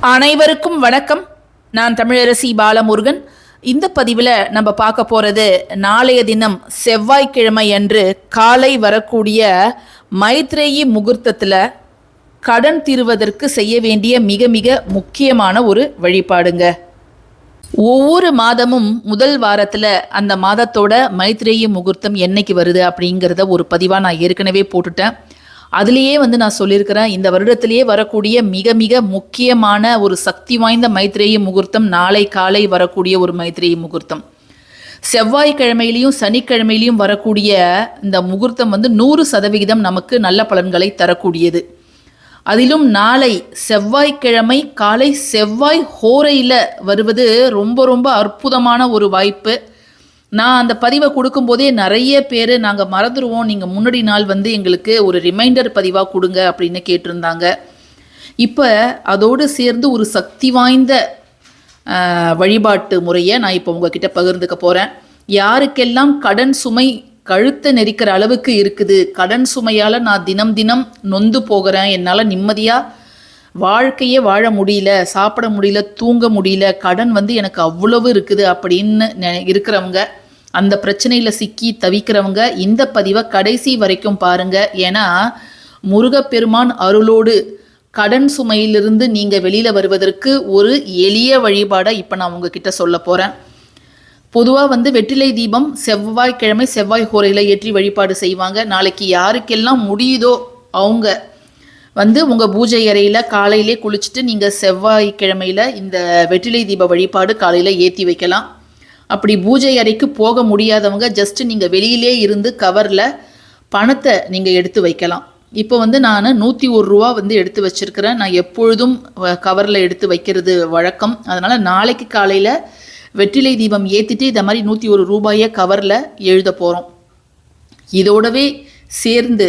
அனைவருக்கும் வணக்கம். நான் தமிழரசி பாலமுருகன். இந்த பதிவில் நம்ம பார்க்க போகிறது நாளைய தினம் செவ்வாய்க்கிழமை அன்று காலை வரக்கூடிய மைத்ரேயி முகூர்த்தத்தில் கடன் தீர்வதற்கு செய்ய வேண்டிய மிக மிக முக்கியமான ஒரு வழிபாடுங்க. ஒவ்வொரு மாதமும் முதல் வாரத்தில் அந்த மாதத்தோட மைத்ரேயி முகூர்த்தம் என்னைக்கு வருது அப்படிங்கிறத ஒரு பதிவாக நான் ஏற்கனவே போட்டுட்டேன். அதுலேயே வந்து நான் சொல்லியிருக்கிறேன் இந்த வருடத்திலேயே வரக்கூடிய மிக மிக முக்கியமான ஒரு சக்தி வாய்ந்த மைத்ரேயி முகூர்த்தம் நாளை காலை வரக்கூடிய ஒரு மைத்ரேயி முகூர்த்தம். செவ்வாய்க்கிழமையிலையும் சனிக்கிழமையிலையும் வரக்கூடிய இந்த முகூர்த்தம் வந்து நூறு சதவிகிதம் நமக்கு நல்ல பலன்களை தரக்கூடியது. அதிலும் நாளை செவ்வாய்க்கிழமை காலை செவ்வாய் ஹோரையில் வருவது ரொம்ப ரொம்ப அற்புதமான ஒரு வாய்ப்பு. நான் அந்த பதிவை கொடுக்கும்போதே நிறைய பேர் நாங்கள் மறந்துடுவோம் நீங்கள் முன்னாடி நாள் வந்து எங்களுக்கு ஒரு ரிமைண்டர் பதிவாக கொடுங்க அப்படின்னு கேட்டிருந்தாங்க. இப்போ அதோடு சேர்ந்து ஒரு சக்தி வாய்ந்த வழிபாட்டு முறையை நான் இப்போ உங்ககிட்ட பகிர்ந்துக்க போகிறேன் யாருக்கெல்லாம் கடன் சுமை கழுத்தை நெரிக்கிற அளவுக்கு இருக்குது கடன் சுமையால் நான் தினம் தினம் நொந்து போகிறேன் என்னால் நிம்மதியாக வாழ்க்கையே வாழ முடியல சாப்பிட முடியல தூங்க முடியல கடன் வந்து எனக்கு அவ்வளவு இருக்குது அப்படின்னு இருக்கிறவங்க அந்த பிரச்சனையில் சிக்கி தவிக்கிறவங்க இந்த பதிவை கடைசி வரைக்கும் பாருங்க. ஏன்னா முருகப்பெருமான் அருளோடு கடன் சுமையிலிருந்து நீங்கள் வெளியில் வருவதற்கு ஒரு எளிய வழிபாடை இப்போ நான் உங்ககிட்ட சொல்ல போகிறேன் பொதுவாக வந்து வெற்றிலை தீபம் செவ்வாய்க்கிழமை செவ்வாய் ஹோரையில் ஏற்றி வழிபாடு செய்வாங்க. நாளைக்கு யாருக்கெல்லாம் முடியுதோ அவங்க வந்து உங்கள் பூஜை அறையில் காலையிலே குளிச்சுட்டு நீங்கள் செவ்வாய்க்கிழமையில் இந்த வெற்றிலை தீப வழிபாடு காலையில் ஏற்றி வைக்கலாம். அப்படி பூஜை அறைக்கு போக முடியாதவங்க ஜஸ்ட் நீங்கள் வெளியிலே இருந்து கவரில் பணத்தை நீங்கள் எடுத்து வைக்கலாம். இப்போ வந்து நான் நூற்றி ஒரு ரூபா வந்து எடுத்து வச்சிருக்கிறேன். நான் எப்பொழுதும் கவரில் எடுத்து வைக்கிறது வழக்கம். அதனால் நாளைக்கு காலையில் வெற்றிலை தீபம் ஏற்றிட்டு இந்த மாதிரி நூற்றி ஒரு ரூபாயை கவரில் எழுத போகிறோம் இதோடவே சேர்ந்து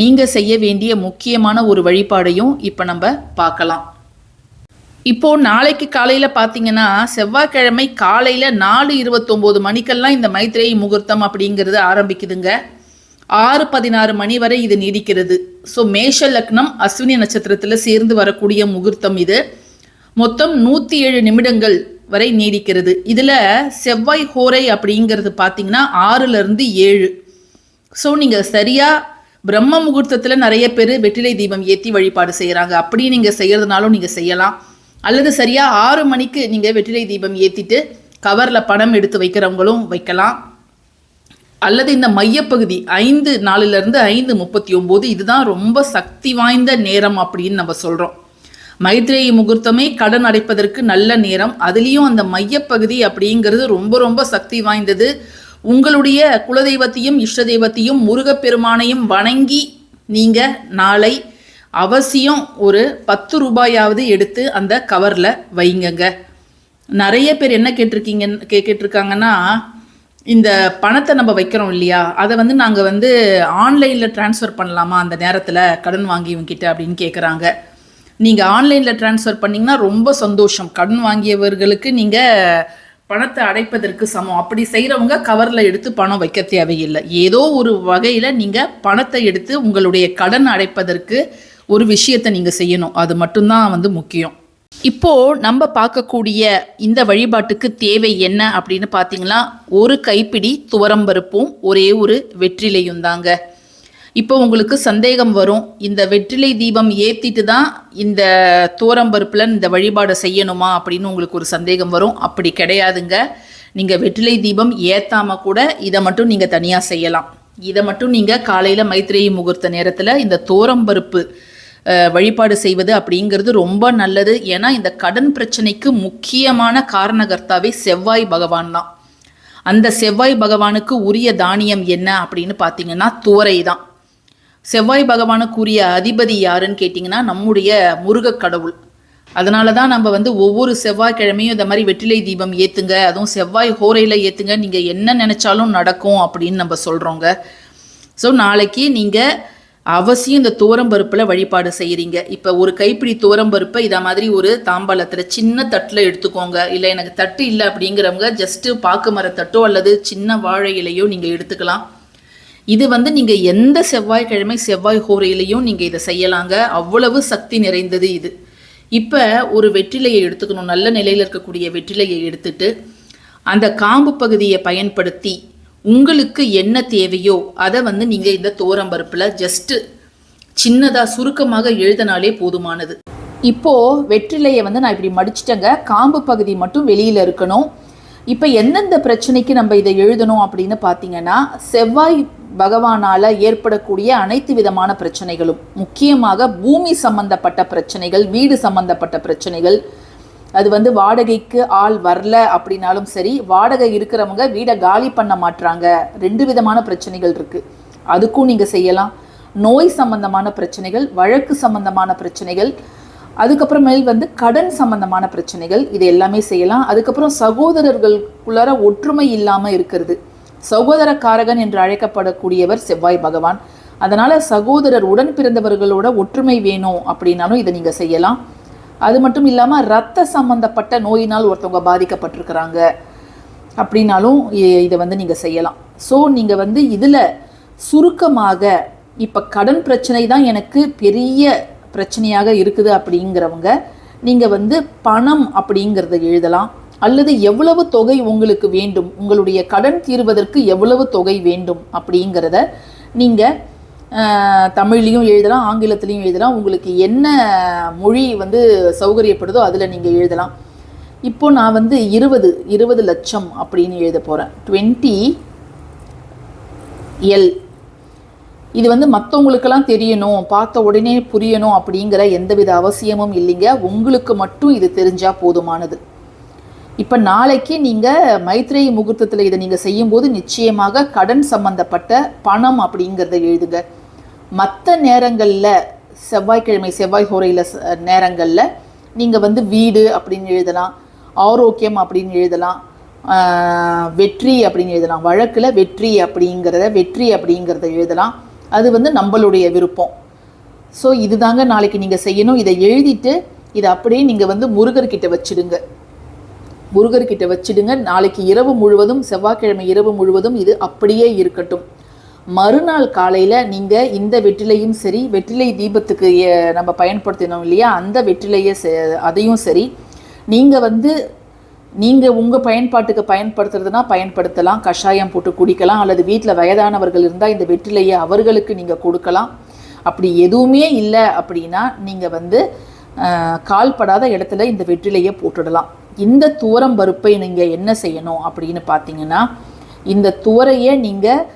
நீங்கள் செய்ய வேண்டிய முக்கியமான ஒரு வழிபாடையும் இப்போ நம்ம பார்க்கலாம். இப்போ நாளைக்கு காலையில் பார்த்தீங்கன்னா செவ்வாய்க்கிழமை காலையில் நாலு இருபத்தொம்போது மணிக்கெல்லாம் இந்த மைத்ரேயி முகூர்த்தம் அப்படிங்கிறது ஆரம்பிக்குதுங்க. ஆறு பதினாறு மணி வரை இது நீடிக்கிறது. ஸோ மேஷ லக்னம் அஸ்வினி நட்சத்திரத்தில் சேர்ந்து வரக்கூடிய முகூர்த்தம் இது. மொத்தம் நூற்றி ஏழு நிமிடங்கள் வரை நீடிக்கிறது. இதில் செவ்வாய் ஹோரை அப்படிங்கிறது பார்த்தீங்கன்னா ஆறுலேருந்து ஏழு. ஸோ நீங்கள் சரியாக பிரம்ம முகூர்த்தத்தில் நிறைய பேர் வெற்றிலை தீபம் ஏற்றி வழிபாடு செய்கிறாங்க அப்படி நீங்கள் செய்கிறதுனாலும் நீங்கள் செய்யலாம். அல்லது சரியாக ஆறு மணிக்கு நீங்கள் வெற்றிலை தீபம் ஏற்றிட்டு கவரில் பணம் எடுத்து வைக்கிறவங்களும் வைக்கலாம். அல்லது இந்த மையப்பகுதி ஐந்து நாலுலேருந்து ஐந்து முப்பத்தி ஒம்பது இதுதான் ரொம்ப சக்தி வாய்ந்த நேரம் அப்படின்னு நம்ம சொல்கிறோம் மைத்ரேயி முகூர்த்தமே கடன் அடைப்பதற்கு நல்ல நேரம். அதுலேயும் அந்த மையப்பகுதி அப்படிங்கிறது ரொம்ப ரொம்ப சக்தி வாய்ந்தது. உங்களுடைய குலதெய்வத்தையும் இஷ்ட தெய்வத்தையும் முருகப்பெருமானையும் வணங்கி நீங்கள் நாளை அவசியம் ஒரு பத்து ரூபாயாவது எடுத்து அந்த கவரில் வைங்கங்க. நிறைய பேர் என்ன கேட்டிருக்கீங்க கே கேட்டிருக்காங்கன்னா இந்த பணத்தை நம்ம வைக்கிறோம் இல்லையா? அதை வந்து நாங்கள் வந்து ஆன்லைனில் ட்ரான்ஸ்ஃபர் பண்ணலாமா அந்த நேரத்தில் கடன் வாங்கியவங்கிட்ட அப்படின்னு கேட்குறாங்க நீங்கள் ஆன்லைனில் ட்ரான்ஸ்ஃபர் பண்ணிங்கன்னா ரொம்ப சந்தோஷம். கடன் வாங்கியவர்களுக்கு நீங்கள் பணத்தை அடைப்பதற்கு சமம். அப்படி செய்கிறவங்க கவரில் எடுத்து பணம் வைக்க தேவையில்லை. ஏதோ ஒரு வகையில் நீங்கள் பணத்தை எடுத்து உங்களுடைய கடன் அடைப்பதற்கு ஒரு விஷயத்தை நீங்கள் செய்யணும். அது மட்டும்தான் வந்து முக்கியம். இப்போ நம்ம பார்க்கக்கூடிய இந்த வழிபாட்டுக்கு தேவை என்ன அப்படின்னு பார்த்தீங்கன்னா ஒரு கைப்பிடி துவரம்பருப்பும் ஒரே ஒரு வெற்றிலையும் தாங்க. இப்போ உங்களுக்கு சந்தேகம் வரும். இந்த வெற்றிலை தீபம் ஏற்றிட்டு தான் இந்த துவரம்பருப்பில் இந்த வழிபாடை செய்யணுமா அப்படின்னு உங்களுக்கு ஒரு சந்தேகம் வரும். அப்படி கிடையாதுங்க. நீங்கள் வெற்றிலை தீபம் ஏற்றாமல் கூட இதை மட்டும் நீங்கள் தனியாக செய்யலாம். இதை மட்டும் நீங்கள் காலையில் மைத்ரேயி முகூர்த்த நேரத்தில் இந்த துவரம்பருப்பு வழிபாடு செய்வது அப்படிங்கிறது ரொம்ப நல்லது. ஏன்னா இந்த கடன் பிரச்சனைக்கு முக்கியமான காரணகர்த்தாவே செவ்வாய் பகவான் தான். அந்த செவ்வாய் பகவானுக்கு உரிய தானியம் என்ன அப்படின்னு பார்த்தீங்கன்னா துவரை தான். செவ்வாய் பகவானுக்குரிய அதிபதி யாருன்னு கேட்டிங்கன்னா நம்முடைய முருகக் கடவுள். அதனால தான் நம்ம வந்து ஒவ்வொரு செவ்வாய்க்கிழமையும் இந்த மாதிரி வெற்றிலை தீபம் ஏற்றுங்க அதுவும் செவ்வாய் ஹோரையில் ஏற்றுங்க நீங்கள் என்ன நினச்சாலும் நடக்கும் அப்படின்னு நம்ம சொல்கிறோங்க ஸோ நாளைக்கு நீங்கள் அவசியம் இந்த துவரம்பருப்பில் வழிபாடு செய்கிறீங்க இப்போ ஒரு கைப்பிடி துவரம்பருப்பை இதை மாதிரி ஒரு தாம்பாளத்தில் சின்ன தட்டில் எடுத்துக்கோங்க. இல்லை எனக்கு தட்டு இல்லை அப்படிங்கிறவங்க ஜஸ்ட்டு பாக்கு மரத்தட்டோ அல்லது சின்ன வாழை இலையோ நீங்கள் எடுத்துக்கலாம். இது வந்து நீங்கள் எந்த செவ்வாய்க்கிழமை செவ்வாய் ஹோரையிலையும் நீங்கள் இதை செய்யலாங்க. அவ்வளவு சக்தி நிறைந்தது இது. இப்போ ஒரு வெற்றிலையை எடுத்துக்கணும். நல்ல நிலையில் இருக்கக்கூடிய வெற்றிலையை எடுத்துட்டு அந்த காம்பு பகுதியை பயன்படுத்தி உங்களுக்கு என்ன தேவையோ அதை வந்து நீங்கள் இந்த தோரம்பருப்பில் ஜஸ்ட்டு சின்னதாக சுருக்கமாக எழுதினாலே போதுமானது. இப்போ வெற்றிலையை வந்து நான் இப்படி மடிச்சிட்டேங்க. காம்பு பகுதி மட்டும் வெளியில் இருக்கணும். இப்போ எந்தெந்த பிரச்சனைக்கு நம்ம இதை எழுதணும் அப்படின்னு பார்த்தீங்கன்னா செவ்வாய் பகவானால் ஏற்படக்கூடிய அனைத்து விதமான பிரச்சனைகளும் முக்கியமாக பூமி சம்பந்தப்பட்ட பிரச்சனைகள் வீடு சம்பந்தப்பட்ட பிரச்சனைகள் அது வந்து வாடகைக்கு ஆள் வரல அப்படின்னாலும் சரி வாடகை இருக்கிறவங்க வீடை காலி பண்ண மாட்டுறாங்க ரெண்டு விதமான பிரச்சனைகள் இருக்குது அதுக்கும் நீங்கள் செய்யலாம். நோய் சம்பந்தமான பிரச்சனைகள் வழக்கு சம்பந்தமான பிரச்சனைகள் அதுக்கப்புறமேல் வந்து கடன் சம்பந்தமான பிரச்சனைகள் இது எல்லாமே செய்யலாம். அதுக்கப்புறம் சகோதரர்களுக்குள்ளார ஒற்றுமை இல்லாமல் இருக்கிறது. சகோதரக்காரகன் என்று அழைக்கப்படக்கூடியவர் செவ்வாய் பகவான். அதனால் சகோதரர் உடன் பிறந்தவர்களோட ஒற்றுமை வேணும் அப்படின்னாலும் இதை நீங்கள் செய்யலாம். அது மட்டும் இல்லாமல் ரத்த சம்மந்தப்பட்ட நோயினால் ஒருத்தவங்க பாதிக்கப்பட்டிருக்கிறாங்க. அப்படின்னாலும் இதை வந்து நீங்கள் செய்யலாம். ஸோ நீங்கள் வந்து இதில் சுருக்கமாக இப்போ கடன் பிரச்சனை தான் எனக்கு பெரிய பிரச்சனையாக இருக்குது அப்படிங்கிறவங்க நீங்கள் வந்து பணம் அப்படிங்கிறத எழுதலாம். அல்லது எவ்வளவு தொகை உங்களுக்கு வேண்டும்? உங்களுடைய கடன் தீர்வதற்கு எவ்வளவு தொகை வேண்டும் அப்படிங்கிறத நீங்கள் தமிழ்லையும் எழுதலாம் ஆங்கிலத்திலையும் எழுதலாம். உங்களுக்கு என்ன மொழி வந்து சௌகரியப்படுதோ அதில் நீங்கள் எழுதலாம். இப்போ நான் வந்து இருபது இருபது லட்சம் அப்படின்னு எழுத போகிறேன் டுவெண்ட்டி எல். இது வந்து மற்றவங்களுக்கெல்லாம் தெரியணும் பார்த்த உடனே புரியணும் அப்படிங்கிற எந்தவித அவசியமும் இல்லைங்க. உங்களுக்கு மட்டும் இது தெரிஞ்சால் போதுமானது. இப்போ நாளைக்கு நீங்கள் மைத்ரேயி முகூர்த்தத்தில் இதை நீங்கள் செய்யும்போது நிச்சயமாக கடன் சம்பந்தப்பட்ட பணம் அப்படிங்கிறத எழுதுங்க. மற்ற நேரங்களில் செவ்வாய்க்கிழமை செவ்வாய் ஹோரையில் நேரங்களில் நீங்கள் வந்து வீடு அப்படின்னு எழுதலாம் ஆரோக்கியம் அப்படின்னு எழுதலாம் வெற்றி அப்படின்னு எழுதலாம் வழக்கில் வெற்றி அப்படிங்கிறத வெற்றி அப்படிங்கிறத எழுதலாம். அது வந்து நம்மளுடைய விருப்பம். ஸோ இதுதாங்க நாளைக்கு நீங்கள் செய்யணும். இதை எழுதிட்டு இதை அப்படியே நீங்கள் வந்து முருகர்கிட்ட வச்சிடுங்க. முருகர்கிட்ட வச்சிடுங்க. நாளைக்கு இரவு முழுவதும் செவ்வாய்க்கிழமை இரவு முழுவதும் இது அப்படியே இருக்கட்டும். மறுநாள் காலையில் நீங்கள் இந்த வெற்றிலையும் சரி வெற்றிலை தீபத்துக்கு நம்ம பயன்படுத்தினோம் இல்லையா? அந்த வெற்றிலையை செ- அதையும் சரி. நீங்கள் வந்து நீங்கள் உங்கள் பயன்பாட்டுக்கு பயன்படுத்துறதுனா பயன்படுத்தலாம். கஷாயம் போட்டு குடிக்கலாம். அல்லது வீட்டில் வயதானவர்கள் இருந்தால் இந்த வெற்றிலையை அவர்களுக்கு நீங்கள் கொடுக்கலாம். அப்படி எதுவுமே இல்லை அப்படின்னா நீங்கள் வந்து கால்படாத இடத்துல இந்த வெற்றிலையை போட்டுடலாம். இந்த துவரம் பருப்பை நீங்கள் என்ன செய்யணும் அப்படின்னு பார்த்தீங்கன்னா இந்த துவரையை நீங்கள்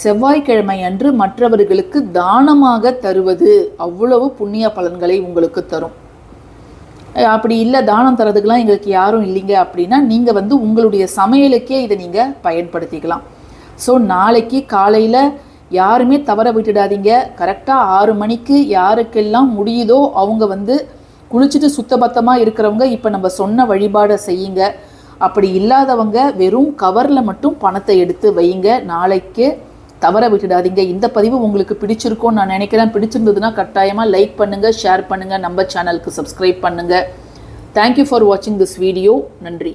செவ்வாய்க்கிழமை அன்று மற்றவர்களுக்கு தானமாக தருவது அவ்வளவு புண்ணிய பலன்களை உங்களுக்கு தரும். அப்படி இல்லை தானம் தரதுக்கெலாம் எங்களுக்கு யாரும் இல்லைங்க அப்படின்னா நீங்கள் வந்து உங்களுடைய சமையலுக்கே இதை நீங்கள் பயன்படுத்திக்கலாம். ஸோ நாளைக்கு காலையில் யாருமே தவற விட்டுடாதீங்க. கரெக்டாக ஆறு மணிக்கு யாருக்கெல்லாம் முடியுதோ அவங்க வந்து குளிச்சுட்டு சுத்தபத்தமாக இருக்கிறவங்க இப்போ நம்ம சொன்ன வழிபாடை செய்யுங்க. அப்படி இல்லாதவங்க வெறும் கவரில் மட்டும் பணத்தை எடுத்து வையுங்க நாளைக்கு தவற விட்டுடாதீங்க. இந்த பதிவு உங்களுக்கு பிடிச்சிருக்கும்னு நான் நினைக்கிறேன். பிடிச்சிருந்ததுன்னா கட்டாயமாக லைக் பண்ணுங்கள் ஷேர் பண்ணுங்கள் நம்ம சேனலுக்கு சப்ஸ்கிரைப் பண்ணுங்கள் தேங்க்யூ ஃபார் வாட்சிங் திஸ் வீடியோ நன்றி.